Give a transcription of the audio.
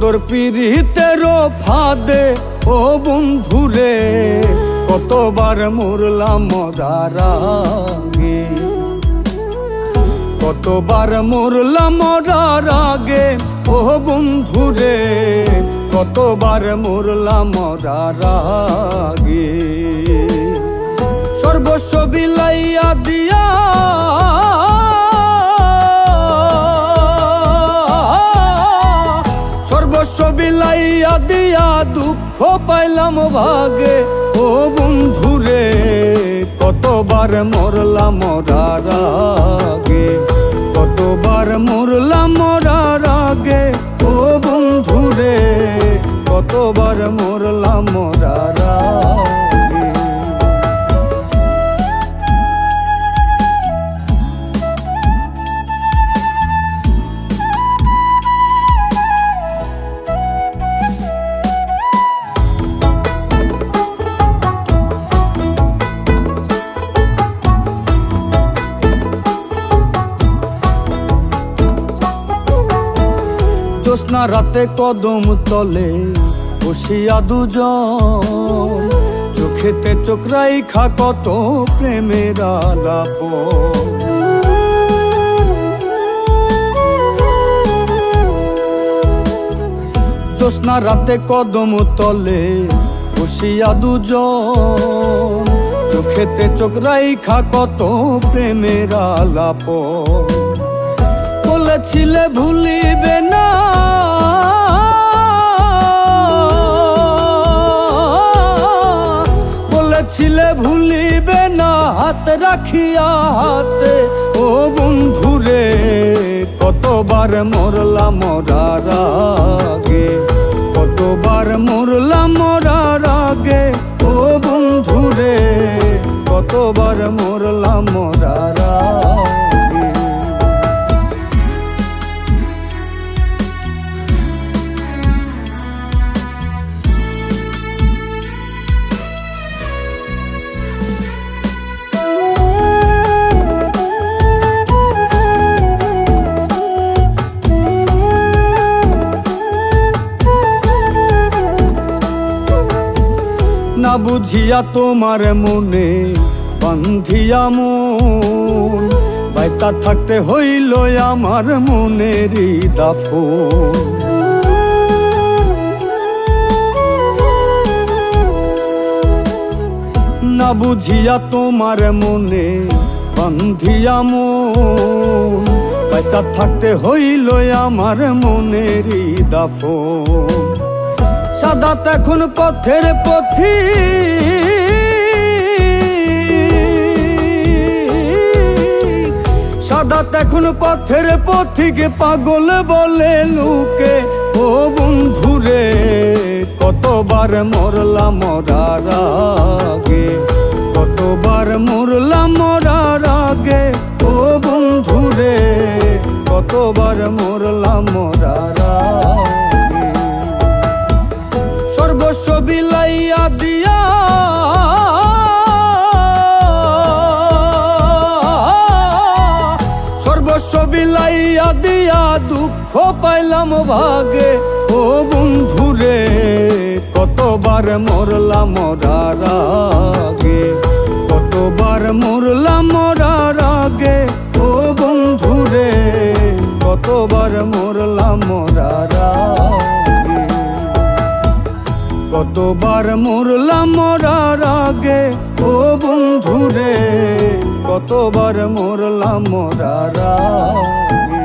তোর পিড়িতের ফাদে, ও বন্ধুরে, কতবার মরলাম মরার আগে। কতবার মরলাম মরার আগে, ও বন্ধুরে, কতবার মরলাম মরার আগে। সর্বস্ব বিলাইয়া দিয়া বিলাইয়া দিয়া দুঃখ পাইলাম ভাগে। ও বন্ধুরে, কতবার মরলাম মরার আগে। কতবার মরলাম মরার আগে। ও বন্ধুরে, কতবার মরলাম মরার জ্যোৎস্না রাতে কদম তলে বসিয়া দুজন। চোখেতে চোখ রাইখা কত প্রেমের আলাপ জ্যোৎস্না রাতে কদম তলে বসিয়া দুজন। চোখেতে চোখ রাইখা কত প্রেমের আলাপ বলেছিলে ভুলিবে না হাত রাখিয়া হাতে। ও বন্ধুরে, কতবার মরলা মরার আগে? কতবার মরলা মরার আগে? ও বন্ধুরে, কতবার মরলা মরার বুঝিয়া তোমার মনে বান্ধিয়া মন। পয়সা থাকতে হইল আমার মনের দাফন। না বুঝিয়া তোমার মনে বান্ধিয়া মন। পয়সা থাকতে হইল আমার মনের দাফন। সাদাত তখন পথের পথি। সাদা তখন পথের পথিক পাগল বলে লুকে। ও বন্ধুরে, কতবার মরলাম মরার আগে? কতবার মরলাম মরার আগে? ও বন্ধুরে, কতবার মরলাম মরার বিলাইয়া দিয়া। সর্বস্ব বিলাইয়া দিয়া দুঃখ পাইলাম ভাগে। ও বন্ধুরে, কতবার মরলাম মরার আগে? কতবার মরলাম মরার ও বন্ধুরে, কতবার মরলাম মরার আগে? কতবার মরলাম মরার আগে? ও বন্ধুরে কতবার মরলাম মরার আগে?